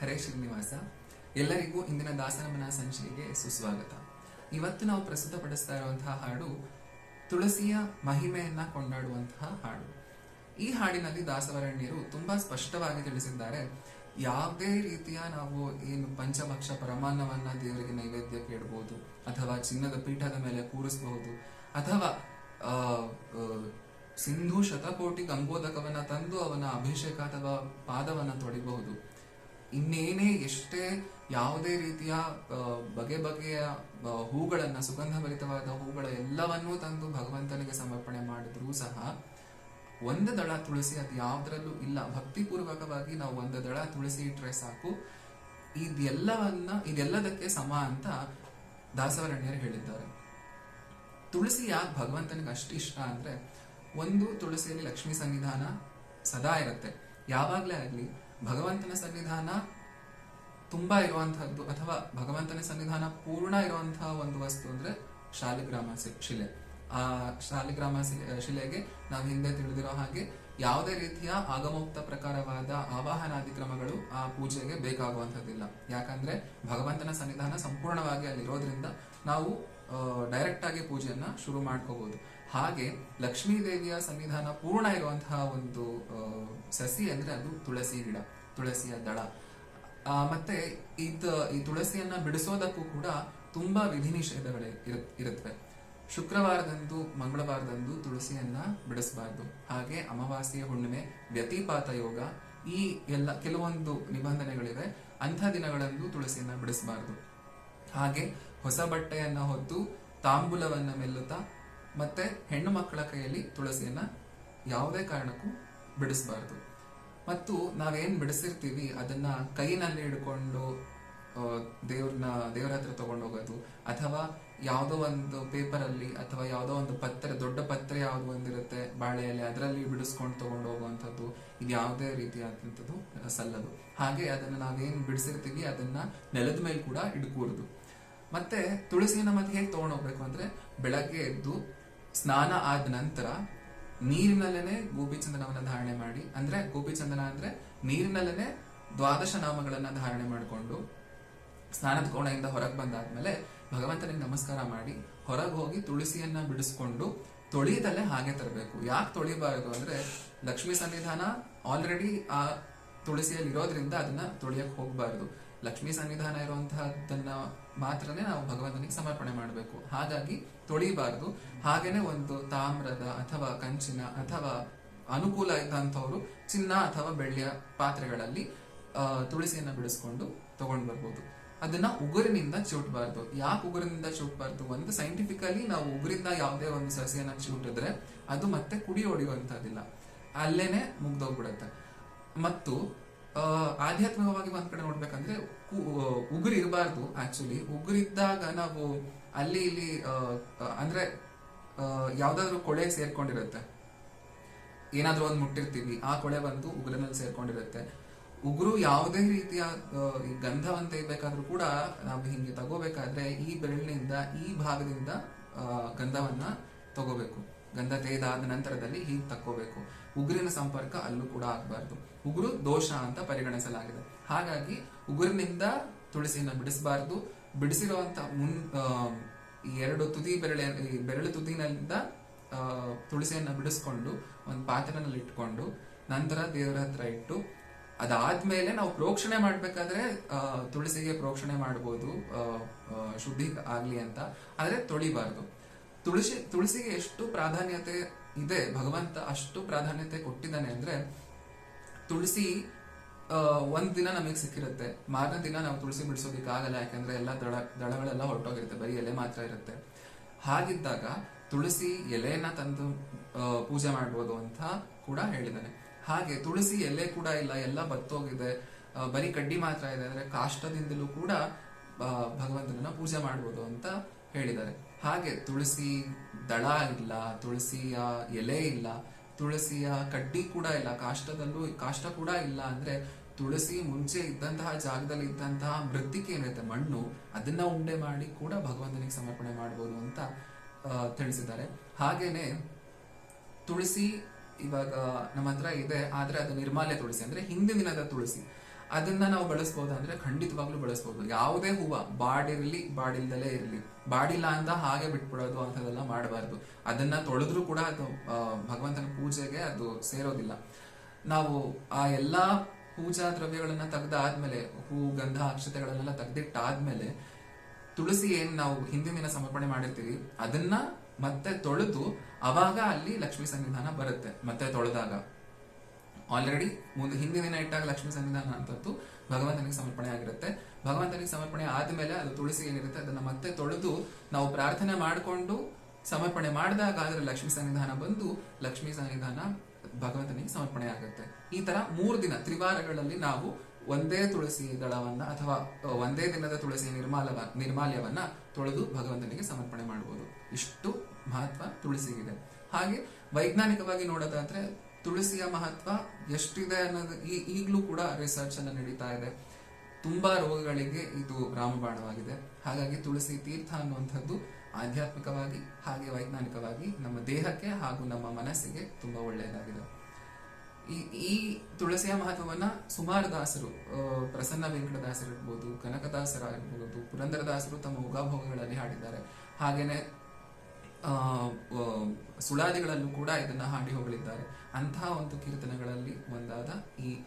ಹರೇ ಶ್ರೀನಿವಾಸ, ಎಲ್ಲರಿಗೂ ಇಂದಿನ ದಾಸನಮನ ಸಂಚಿಕೆಗೆ ಸುಸ್ವಾಗತ. ಇವತ್ತು ನಾವು ಪ್ರಸ್ತುತಪಡಿಸ್ತಾ ಇರುವಂತಹ ಹಾಡು ತುಳಸಿಯ ಮಹಿಮೆಯನ್ನ ಕೊಂಡಾಡುವಂತಹ ಹಾಡು. ಈ ಹಾಡಿನಲ್ಲಿ ದಾಸವರಣ್ಯರು ತುಂಬಾ ಸ್ಪಷ್ಟವಾಗಿ ತಿಳಿಸಿದ್ದಾರೆ, ಯಾವುದೇ ರೀತಿಯ ನಾವು ಏನು ಪಂಚಭಕ್ಷ ಪರಮಾನ್ನವನ್ನ ದೇವರಿಗೆ ನೈವೇದ್ಯಕ್ಕೆ ಇಡಬಹುದು ಅಥವಾ ಚಿನ್ನದ ಪೀಠದ ಮೇಲೆ ಕೂರಿಸಬಹುದು, ಅಥವಾ ಸಿಂಧು ಶತಕೋಟಿ ಗಂಗೋದಕವನ್ನ ತಂದು ಅವನ ಅಭಿಷೇಕ ಅಥವಾ ಪಾದವನ್ನ ತೊಡಿಬಹುದು ಇನ್ನೇನೇ ಎಷ್ಟೇ ಯಾವುದೇ ರೀತಿಯ ಬಗೆ ಬಗೆಯ ಹೂಗಳನ್ನು, ಸುಗಂಧಭರಿತವಾದ ಹೂಗಳ ಎಲ್ಲವನ್ನೂ ತಂದು ಭಗವಂತನಿಗೆ ಸಮರ್ಪಣೆ ಮಾಡಿದ್ರೂ ಸಹ, ಒಂದು ದಳ ತುಳಸಿ ಅದು ಯಾವುದರಲ್ಲೂ ಇಲ್ಲ. ಭಕ್ತಿಪೂರ್ವಕವಾಗಿ ನಾವು ಒಂದು ದಳ ತುಳಸಿ ಇಟ್ರೆ ಸಾಕು. ಇದೆಲ್ಲವನ್ನ, ಇದೆಲ್ಲದಕ್ಕೆ ಸಮ ಅಂತ ದಾಸವರಣ್ಯರು ಹೇಳಿದ್ದಾರೆ. ತುಳಸಿ ಯಾಕೆ ಭಗವಂತನಿಗೆ ಅಷ್ಟು ಇಷ್ಟ ಅಂದ್ರೆ, ಒಂದು ತುಳಸಿಯಲ್ಲಿ ಲಕ್ಷ್ಮೀ ಸನ್ನಿಧಾನ ಸದಾ ಇರುತ್ತೆ. ಯಾವಾಗಲೇ ಆಗ್ಲಿ ಭಗವಂತನ ಸನ್ನಿಧಾನ ತುಂಬ ಇರುವಂತಹದ್ದು ಅಥವಾ ಭಗವಂತನ ಸನ್ನಿಧಾನ ಪೂರ್ಣ ಇರುವಂತಹ ಒಂದು ವಸ್ತು ಅಂದ್ರೆ ಶಾಲಿಗ್ರಾಮ ಶಿಲೆ. ಆ ಶಾಲಿಗ್ರಾಮ ಶಿಲೆಗೆ ನಾವು ಹಿಂದೆ ತಿಳಿದಿರೋ ಹಾಗೆ ಯಾವುದೇ ರೀತಿಯ ಆಗಮೋಕ್ತ ಪ್ರಕಾರವಾದ ಆವಾಹನಾದಿ ಕ್ರಮಗಳು ಆ ಪೂಜೆಗೆ ಬೇಕಾಗುವಂಥದ್ದಿಲ್ಲ. ಯಾಕಂದ್ರೆ ಭಗವಂತನ ಸನ್ನಿಧಾನ ಸಂಪೂರ್ಣವಾಗಿ ಅಲ್ಲಿರೋದ್ರಿಂದ ನಾವು ಡೈರೆಕ್ಟ್ ಆಗಿ ಪೂಜೆಯನ್ನ ಶುರು ಮಾಡ್ಕೋಬಹುದು ಹಾಗೆ ಲಕ್ಷ್ಮೀ ದೇವಿಯ ಸನ್ನಿಧಾನ ಪೂರ್ಣ ಇರುವಂತಹ ಒಂದು ಸಸಿ ಅಂದ್ರೆ ಅದು ತುಳಸಿ ಗಿಡ. ತುಳಸಿಯ ದಳ. ಮತ್ತೆ ಇದ ಈ ತುಳಸಿಯನ್ನ ಬಿಡಿಸೋದಕ್ಕೂ ಕೂಡ ತುಂಬಾ ವಿಧಿ ನಿಷೇಧಗಳೇ ಇರು- ಇರುತ್ತವೆ. ಶುಕ್ರವಾರದಂದು, ಮಂಗಳವಾರದಂದು ತುಳಸಿಯನ್ನ ಬಿಡಿಸಬಾರ್ದು. ಹಾಗೆ ಅಮಾವಾಸ್ಯೆ ಹುಣ್ಣಿಮೆ, ವ್ಯತಿಪಾತ ಯೋಗ ಈ ಎಲ್ಲ ಕೆಲವೊಂದು ನಿಬಂಧನೆಗಳಿವೆ. ಅಂಥ ದಿನಗಳಂದು ತುಳಸಿಯನ್ನ ಬಿಡಿಸಬಾರ್ದು. ಹಾಗೆ ಹೊಸ ಬಟ್ಟೆಯನ್ನ ಹೊತ್ತು ತಾಂಬೂಲವನ್ನ ಮೆಲ್ಲುತ್ತಾ ಮತ್ತೆ ಹೆಣ್ಣು ಮಕ್ಕಳ ಕೈಯಲ್ಲಿ ತುಳಸಿಯನ್ನ ಯಾವುದೇ ಕಾರಣಕ್ಕೂ ಬಿಡಿಸಬಾರ್ದು. ಮತ್ತು ನಾವೇನ್ ಬಿಡಿಸಿರ್ತೀವಿ ಅದನ್ನ ಕೈನಲ್ಲಿ ಹಿಡ್ಕೊಂಡು ದೇವ್ರನ್ನ ದೇವ್ರ ಹತ್ರ ತಗೊಂಡೋಗೋದು ಅಥವಾ ಯಾವುದೋ ಒಂದು ಪೇಪರ್ ಅಲ್ಲಿ ಅಥವಾ ಯಾವುದೋ ಒಂದು ಪತ್ರೆ, ದೊಡ್ಡ ಪತ್ರೆ ಯಾವ್ದು ಒಂದಿರುತ್ತೆ, ಬಾಳೆಯಲ್ಲಿ ಅದರಲ್ಲಿ ಬಿಡಿಸ್ಕೊಂಡು ತಗೊಂಡು ಹೋಗುವಂಥದ್ದು, ಇದು ಯಾವುದೇ ರೀತಿಯಾದಂಥದ್ದು ಸಲ್ಲದು ಹಾಗೆ ಅದನ್ನ ನಾವೇನ್ ಬಿಡಿಸಿರ್ತೀವಿ ಅದನ್ನ ನೆಲದ ಮೇಲೆ ಕೂಡ ಇಡ್ಕೂಡುದು. ಮತ್ತೆ ತುಳಸಿನ ಮತ್ತೆ ಹೇಗೆ ತಗೊಂಡೋಗ್ಬೇಕು ಅಂದ್ರೆ, ಬೆಳಗ್ಗೆ ಎದ್ದು ಸ್ನಾನ ಆದ ನಂತರ ನೀರಿನಲ್ಲೇನೆ ಗೋಪಿಚಂದನವನ್ನ ಧಾರಣೆ ಮಾಡಿ, ಅಂದ್ರೆ ಗೋಪಿಚಂದನ ಅಂದ್ರೆ ನೀರಿನಲ್ಲೇನೆ ದ್ವಾದಶ ನಾಮಗಳನ್ನ ಧಾರಣೆ ಮಾಡಿಕೊಂಡು ಸ್ನಾನದ ಕೋಣೆಯಿಂದ ಹೊರಗೆ ಬಂದಾದ್ಮೇಲೆ ಭಗವಂತನಿಗೆ ನಮಸ್ಕಾರ ಮಾಡಿ, ಹೊರಗೆ ಹೋಗಿ ತುಳಸಿಯನ್ನ ಬಿಡಿಸ್ಕೊಂಡು ತೊಳೆಯದಲ್ಲೇ ಹಾಗೆ ತರಬೇಕು. ಯಾಕೆ ತೊಳಿಬಾರದು ಅಂದ್ರೆ ಲಕ್ಷ್ಮೀ ಸನ್ನಿಧಾನ ಆಲ್ರೆಡಿ ಆ ತುಳಸಿಯಲ್ಲಿ ಇರೋದ್ರಿಂದ ಅದನ್ನ ತೊಳಿಯಕ್ ಹೋಗ್ಬಾರ್ದು. ಲಕ್ಷ್ಮೀ ಸನ್ನಿಧಾನ ಇರುವಂತಹದ್ದನ್ನ ಮಾತ್ರನೇ ನಾವು ಭಗವಂತನಿಗೆ ಸಮರ್ಪಣೆ ಮಾಡಬೇಕು. ಹಾಗಾಗಿ ತೊಳಿಬಾರದು. ಹಾಗೇನೆ ಒಂದು ತಾಮ್ರದ ಅಥವಾ ಕಂಚಿನ ಅಥವಾ ಅನುಕೂಲ ಇದ್ದಂಥವ್ರು ಚಿನ್ನ ಅಥವಾ ಬೆಳ್ಳಿಯ ಪಾತ್ರೆಗಳಲ್ಲಿ ತುಳಸಿಯನ್ನ ಬಿಡಿಸ್ಕೊಂಡು ತಗೊಂಡು ಬರ್ಬೋದು. ಅದನ್ನ ಉಗುರಿನಿಂದ ಚುಟ್ಬಾರ್ದು. ಯಾಕೆ ಉಗುರಿನಿಂದ ಚುಟ್ಬಾರ್ದು? ಒಂದು ಸೈಂಟಿಫಿಕಲಿ ನಾವು ಉಗುರಿಂದ ಯಾವುದೇ ಒಂದು ಸಸಿಯನ್ನ ಚೂಟಿದ್ರೆ ಅದು ಮತ್ತೆ ಕುಡಿ ಅಲ್ಲೇನೆ ಮುಗ್ದೋಗ್ಬಿಡುತ್ತೆ. ಮತ್ತು ಆಧ್ಯಾತ್ಮಿಕವಾಗಿ ಒಂದ್ ಕಡೆ ನೋಡ್ಬೇಕಂದ್ರೆ ಉಗುರು ಇರಬಾರ್ದು ಆಕ್ಚುಲಿ ಉಗುರಿದ್ದಾಗ ನಾವು ಅಲ್ಲಿ ಇಲ್ಲಿ ಅಂದ್ರೆ ಯಾವ್ದಾದ್ರು ಕೊಳೆ ಸೇರ್ಕೊಂಡಿರುತ್ತೆ. ಏನಾದ್ರೂ ಒಂದು ಮುಟ್ಟಿರ್ತೀವಿ, ಆ ಕೊಳೆ ಬಂದು ಉಗುರಿನಲ್ಲಿ ಸೇರ್ಕೊಂಡಿರುತ್ತೆ. ಉಗುರು ಯಾವುದೇ ರೀತಿಯ ಈ ಗಂಧವನ್ನು ತೆಗಿಬೇಕಾದ್ರೂ ಕೂಡ ನಾವು ಹಿಂಗೆ ತಗೋಬೇಕಾದ್ರೆ ಈ ಬೆರಳಿನಿಂದ, ಈ ಭಾಗದಿಂದ ಗಂಧವನ್ನ ತಗೋಬೇಕು. ಗಂಧ ತೆಗೆದಾದ ನಂತರದಲ್ಲಿ ಹೀಗೆ ತಕ್ಕೋಬೇಕು. ಉಗುರಿನ ಸಂಪರ್ಕ ಅಲ್ಲೂ ಕೂಡ ಆಗಬಾರ್ದು. ಉಗುರು ದೋಷ ಅಂತ ಪರಿಗಣಿಸಲಾಗಿದೆ. ಹಾಗಾಗಿ ಉಗುರಿನಿಂದ ತುಳಸಿಯನ್ನು ಬಿಡಿಸಬಾರ್ದು. ಬಿಡಿಸಿರುವಂತ ಮುನ್ ಈ ಎರಡು ತುದಿ ಬೆರಳೆ ಬೆರಳು ತುದಿನಿಂದ ತುಳಸಿಯನ್ನು ಬಿಡಿಸ್ಕೊಂಡು ಒಂದು ಪಾತ್ರೆನಲ್ಲಿ ಇಟ್ಕೊಂಡು ನಂತರ ದೇವರ ಹತ್ರ ಇಟ್ಟು ಅದಾದ್ಮೇಲೆ ನಾವು ಪ್ರೋಕ್ಷಣೆ ಮಾಡ್ಬೇಕಾದ್ರೆ ತುಳಸಿಗೆ ಪ್ರೋಕ್ಷಣೆ ಮಾಡ್ಬೋದು ಶುದ್ಧಿ ಆಗ್ಲಿ ಅಂತ. ಆದ್ರೆ ತೊಳಿಬಾರ್ದು. ತುಳಸಿ, ತುಳಸಿಗೆ ಎಷ್ಟು ಪ್ರಾಧಾನ್ಯತೆ ಇದೆ, ಭಗವಂತ ಅಷ್ಟು ಪ್ರಾಧಾನ್ಯತೆ ಕೊಟ್ಟಿದ್ದಾನೆ ಅಂದ್ರೆ ತುಳಸಿ ಒಂದು ದಿನ ನಮಗೆ ಸಿಕ್ಕಿರುತ್ತೆ. ಮಾರನೇ ದಿನ ನಾವು ತುಳಸಿ ಬಿಡಿಸೋದಿಕ್ಕೆ ಆಗಲ್ಲ ಯಾಕಂದ್ರೆ ಎಲ್ಲ ದಳ, ದಳಗಳೆಲ್ಲ ಹೊರಟೋಗಿರುತ್ತೆ, ಬರೀ ಎಲೆ ಮಾತ್ರ ಇರುತ್ತೆ. ಹಾಗಿದ್ದಾಗ ತುಳಸಿ ಎಲೆಯನ್ನ ತಂದು ಪೂಜೆ ಮಾಡ್ಬೋದು ಅಂತ ಕೂಡ ಹೇಳಿದ್ದಾನೆ. ಹಾಗೆ ತುಳಸಿ ಎಲೆ ಕೂಡ ಇಲ್ಲ, ಎಲ್ಲ ಬತ್ತೋಗಿದೆ ಬರೀ ಕಡ್ಡಿ ಮಾತ್ರ ಇದೆ, ಅಂದ್ರೆ ಕಾಷ್ಟದಿಂದಲೂ ಕೂಡ ಭಗವಂತನನ್ನ ಪೂಜೆ ಮಾಡ್ಬೋದು ಅಂತ ಹೇಳಿದ್ದಾರೆ. ಹಾಗೆ ತುಳಸಿ ದಳ ಇಲ್ಲ, ತುಳಸಿಯ ಎಲೆ ಇಲ್ಲ, ತುಳಸಿಯ ಕಡ್ಡಿ ಕೂಡ ಇಲ್ಲ, ಕಾಷ್ಟದಲ್ಲೂ, ಕಾಷ್ಟ ಕೂಡ ಇಲ್ಲ ಅಂದ್ರೆ ತುಳಸಿ ಮುಂಚೆ ಇದ್ದಂತಹ ಜಾಗದಲ್ಲಿ ಇದ್ದಂತಹ ಮೃತ್ತಿಕೆ ಏನಿರುತ್ತೆ ಮಣ್ಣು ಅದನ್ನ ಉಂಡೆ ಮಾಡಿ ಕೂಡ ಭಗವಂತನಿಗೆ ಸಮರ್ಪಣೆ ಮಾಡಬಹುದು ಅಂತ ತಿಳಿಸಿದ್ದಾರೆ. ಹಾಗೇನೆ ತುಳಸಿ ಇವಾಗ, ನಮ್ಮ ಹತ್ರ ಇದೆ, ಆದ್ರೆ ಅದು ನಿರ್ಮಾಲ್ಯ ತುಳಸಿ ಅಂದ್ರೆ ಹಿಂದಿನ ದಿನದ ತುಳಸಿ. ಅದನ್ನ ನಾವು ಬಳಸ್ಬೋದು ಅಂದ್ರೆ ಖಂಡಿತವಾಗ್ಲೂ ಬಳಸ್ಬೋದು. ಯಾವುದೇ ಹೂವ ಬಾಡಿರ್ಲಿ, ಬಾಡಿಲ್ದಲೇ ಇರಲಿ. ಬಾಡಿಲ್ಲ ಅಂತ ಹಾಗೆ ಬಿಟ್ಬಿಡೋದು ಅಂತದೆಲ್ಲ ಮಾಡಬಾರ್ದು. ಅದನ್ನ ತೊಳೆದ್ರೂ ಕೂಡ ಅದು ಭಗವಂತನ ಪೂಜೆಗೆ ಅದು ಸೇರೋದಿಲ್ಲ. ನಾವು ಆ ಎಲ್ಲಾ ಪೂಜಾ ದ್ರವ್ಯಗಳನ್ನ ತೆಗ್ದಾದ್ಮೇಲೆ, ಹೂ, ಗಂಧ, ಅಕ್ಷತೆಗಳನ್ನೆಲ್ಲ ತೆಗ್ದಿಟ್ಟಾದ್ಮೇಲೆ ತುಳಸಿ ಏನ್ ನಾವು ಹಿಂದಿನ ದಿನ ಸಮರ್ಪಣೆ ಮಾಡಿರ್ತೀವಿ, ಅದನ್ನ ಮತ್ತೆ ತೊಳೆದು ಅವಾಗ ಅಲ್ಲಿ ಲಕ್ಷ್ಮೀ ಸನ್ನಿಧಾನ ಬರುತ್ತೆ. ಮತ್ತೆ ತೊಳೆದಾಗ. ಆಲ್ರೆಡಿ ಮುಂದೆ ಹಿಂದಿನ ದಿನ ಇಟ್ಟಾಗ ಲಕ್ಷ್ಮೀ ಸನ್ನಿಧಾನ ಅಂತದ್ದು ಭಗವಂತನಿಗೆ ಸಮರ್ಪಣೆ ಆಗಿರುತ್ತೆ. ಭಗವಂತನಿಗೆ ಸಮರ್ಪಣೆ ಆದ್ಮೇಲೆ ಅದು ತುಳಸಿ ಏನಿರುತ್ತೆ, ಅದನ್ನ ಮತ್ತೆ ತೊಳೆದು ನಾವು ಪ್ರಾರ್ಥನೆ ಮಾಡಿಕೊಂಡು ಸಮರ್ಪಣೆ ಮಾಡಿದಾಗ ಆದ್ರೆ ಲಕ್ಷ್ಮೀ ಸನ್ನಿಧಾನ ಬಂದು ಲಕ್ಷ್ಮೀ ಸನ್ನಿಧಾನ ಭಗವಂತನಿಗೆ ಸಮರ್ಪಣೆ ಆಗುತ್ತೆ. ಈ ತರ ಮೂರು ದಿನ, ತ್ರಿವಾರಗಳಲ್ಲಿ ನಾವು ಒಂದೇ ತುಳಸಿ ದಳವನ್ನ ಅಥವಾ ಒಂದೇ ದಿನದ ತುಳಸಿ ನಿರ್ಮಾಲವ, ನಿರ್ಮಾಲ್ಯವನ್ನ ತೊಳೆದು ಭಗವಂತನಿಗೆ ಸಮರ್ಪಣೆ ಮಾಡಬಹುದು ಇಷ್ಟು ಮಹತ್ವ ತುಳಸಿಗಿದೆ. ಹಾಗೆ ವೈಜ್ಞಾನಿಕವಾಗಿ ನೋಡೋದಾದ್ರೆ ತುಳಸಿಯ ಮಹತ್ವ ಎಷ್ಟಿದೆ ಅನ್ನೋದು ಈಗ್ಲೂ ಕೂಡ ರಿಸರ್ಚ್ ಅನ್ನು ನಡೀತಾ ಇದೆ. ತುಂಬಾ ರೋಗಗಳಿಗೆ ಇದು ರಾಮಬಾಣವಾಗಿದೆ. ಹಾಗಾಗಿ ತುಳಸಿ ತೀರ್ಥ ಅನ್ನುವಂಥದ್ದು ಆಧ್ಯಾತ್ಮಿಕವಾಗಿ ಹಾಗೆ ವೈಜ್ಞಾನಿಕವಾಗಿ ನಮ್ಮ ದೇಹಕ್ಕೆ ಹಾಗೂ ನಮ್ಮ ಮನಸ್ಸಿಗೆ ತುಂಬಾ ಒಳ್ಳೆಯದಾಗಿದೆ. ಈ ಈ ತುಳಸಿಯ ಮಹತ್ವವನ್ನ ಸುಮಾರು ದಾಸರು ಪ್ರಸನ್ನ ವೆಂಕಟದಾಸರು ಇರ್ಬೋದು ಪುರಂದರದಾಸರು ತಮ್ಮ ಉಗಾಭೋಗಗಳಲ್ಲಿ ಹಾಡಿದ್ದಾರೆ. ಹಾಗೇನೆ ಸುಳಾದಿಗಳಲ್ಲೂ ಕೂಡ ಇದನ್ನ ಹಾಡಿ ಹೊಗಳಿದ್ದಾರೆ ಅಂತಹ ಒಂದು ಕೀರ್ತನೆಗಳಲ್ಲಿ ಒಂದಾದ ಈ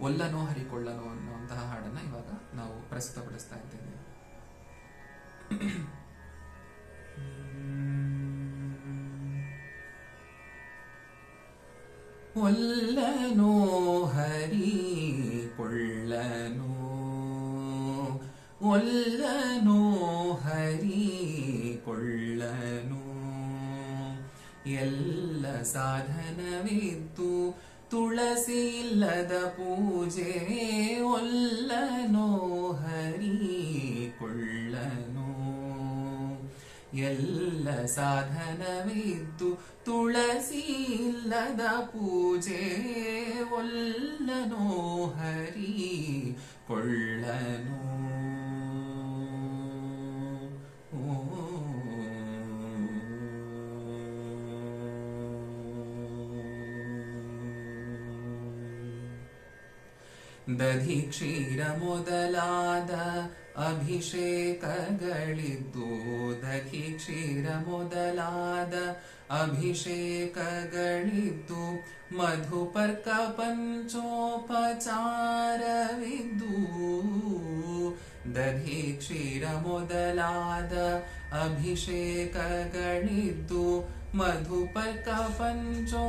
ಒಲ್ಲನೋ ಹರಿಕೊಳ್ಳನೋ ಅನ್ನುವಂತಹ ಹಾಡನ್ನ ಇವಾಗ ನಾವು ಪ್ರಸ್ತುತಪಡಿಸ್ತಾ ಇದ್ದೇವೆ. ಒಲ್ಲನೋ ಹರಿ ಕೊಳ್ಳನೋ ಒಲ್ಲನೋ ಸಾಧನವಿದ್ದು ತುಳಸಿ ಇಲ್ಲದ ಪೂಜೆ ಒಲ್ಲನೋ ಹರಿ ಕೊಳ್ಳನೋ ಎಲ್ಲ ಸಾಧನವಿತ್ತು ತುಳಸಿ ಇಲ್ಲದ ಪೂಜೆ ಒಲ್ಲನೋ ಹರಿ ಕೊಳ್ಳನೋ ದಧಿ ಕ್ಷೀರ ಮೊದಲಾದ ಅಭಿಷೇಕಗಳಿದ್ದು ದಧಿ ಕ್ಷೀರ ಮೊದಲಾದ ಅಭಿಷೇಕಗಳಿದ್ದು ಮಧುಪರ್ಕ ಪಂಚೋಪಚಾರವಿದ್ದು ದಧಿ ಕ್ಷೀರ ಮೊದಲಾದ ಅಭಿಷೇಕಗಳಿದ್ದು ಮಧುಪರ್ಕ ಪಂಚೋಪಚಾರವಿದ್ದು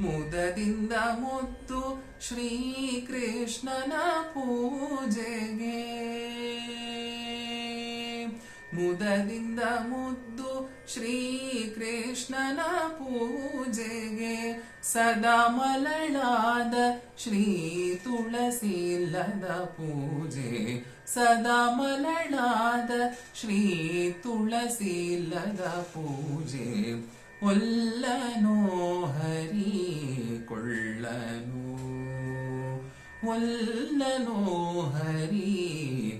ಮುದದಿಂದ ಮುದ್ದು ಶ್ರೀಕೃಷ್ಣನ ಪೂಜೆಗೆ ಮುದದಿಂದ ಮುದ್ದು ಶ್ರೀಕೃಷ್ಣನ ಪೂಜೆಗೆ ಸದಾ ಮಲಳಾದ ಶ್ರೀ ತುಳಸಿಲ್ಲದ ಪೂಜೆ ಸದಾ ಮಲಳಾದ ಶ್ರೀ ತುಳಸಿಲ್ಲದ ಪೂಜೆ ಒಲ್ಲನೋ ಹರಿ ಕೊಳ್ಳನು ಒಲ್ಲನೋ ಹರಿ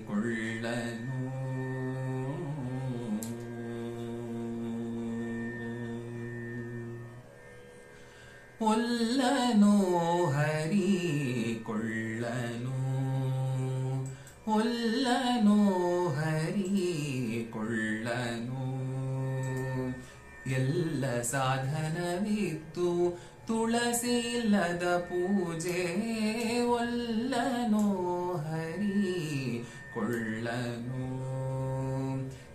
ಕೊಳ್ಳನು ಒಲ್ಲನೋ ಹರಿ ಕೊಳ್ಳನು ಒಲ್ಲನೋ ಹರಿ ಕೊಳ್ಳನು ಎಲ್ಲ ಸಾಧನವಿತ್ತು. ತುಳಸಿ ಇಲ್ಲದ ಪೂಜೆ ಒಲ್ಲನೋ ಹರಿ ಕೊಳ್ಳನು.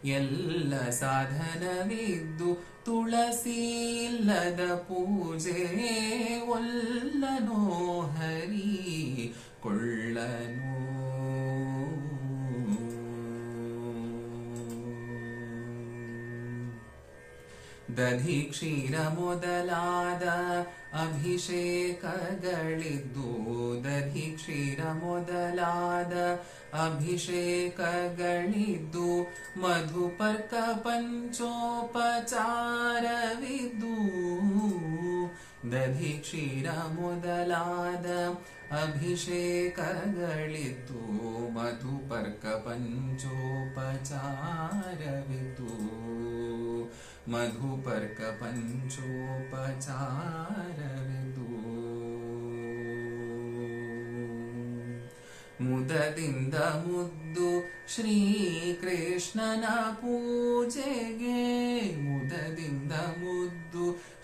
ಎಲ್ಲ ಸಾಧನವಿದ್ದು. ತುಳಸಿ ಇಲ್ಲದ ಪೂಜೆ ಒಲ್ಲನೋ ಹರಿ ಕೊಳ್ಳನು. ದಧಿ ಕ್ಷೀರ ಮೊದಲಾದ ಅಭಿಷೇಕಗಳಿದ್ದು ದಧಿ ಕ್ಷೀರ ಮೊದಲಾದ ಅಭಿಷೇಕಗಳಿದ್ದು ಮಧುಪರ್ಕ ಪಂಚೋಪಚಾರವಿದ್ದು ದಧಿ ಕ್ಷೀರ ಮೊದಲಾದ ಅಭಿಷೇಕಗಳಿದ್ದು ಮಧುಪರ್ಕ ಪಂಚೋಪಚಾರವಿದ್ದು मधुपर्कपञ्चोपचारो मुददि मुद् श्रीकृष्णन पूजये मुददि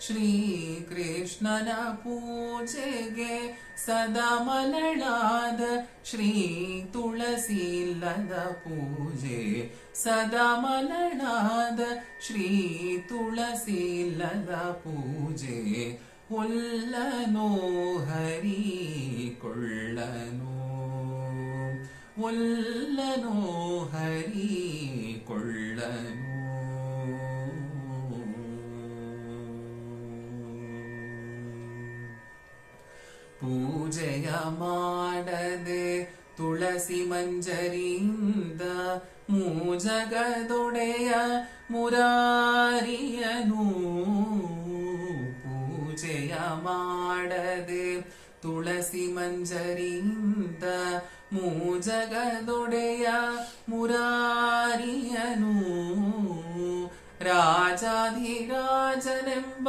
ಶ್ರೀ ಕೃಷ್ಣನ ಪೂಜೆಗೆ ಸದಾ ಮಲಳಾದ ಶ್ರೀ ತುಳಸಿಲ್ಲದ ಪೂಜೆ. ಸದಾ ಮಲಳಾದ ಶ್ರೀ ತುಳಸಿಲ್ಲದ ಪೂಜೆ. ಒಲ್ಲನೋ ಹರಿ ಕೊಳ್ಳನೋ. ಒಲ್ಲನೋ ಹರಿ ಕೊಳ್ಳನೋ. ಪೂಜೆಯ ಮಾಡದೆ ತುಳಸಿ ಮಂಜರಿಯಿಂದ ಮೂಜಗದೊಡೆಯ ಮುರಾರಿಯನು ಪೂಜೆಯ ಮಾಡದೆ ತುಳಸಿ ಮಂಜರಿಯಿಂದ ಮೂಜಗದೊಡೆಯ ಮುರಾರಿಯನು ರಾಜಾಧಿರಾಜನೆಂಬ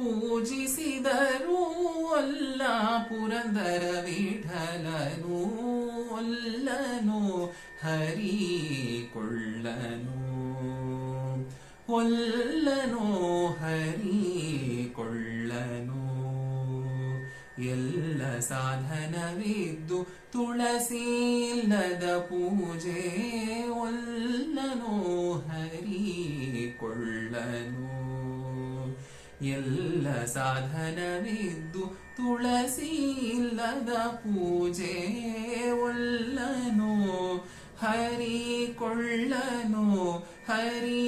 ಪೂಜಿಸಿದರೂ ಅಲ್ಲ, ಪುರಂದರ ವಿಠಲನು ಒಲ್ಲನು ಹರಿ ಕೊಳ್ಳನು ಒಲ್ಲನು ಹರಿ ಕೊಳ್ಳನು ಎಲ್ಲ ಸಾಧನವಿದ್ದು ತುಳಸಿ ಇಲ್ಲದ ಪೂಜೆ, ಒಲ್ಲನು ಹರಿ ಕೊಳ್ಳನು ಎಲ್ಲ ಸಾಧನವಿದ್ದು ತುಳಸಿ ಇಲ್ಲದ ಪೂಜೆ ಒಲ್ಲನು ಹರಿ ಕೊಳ್ಳನು ಹರಿ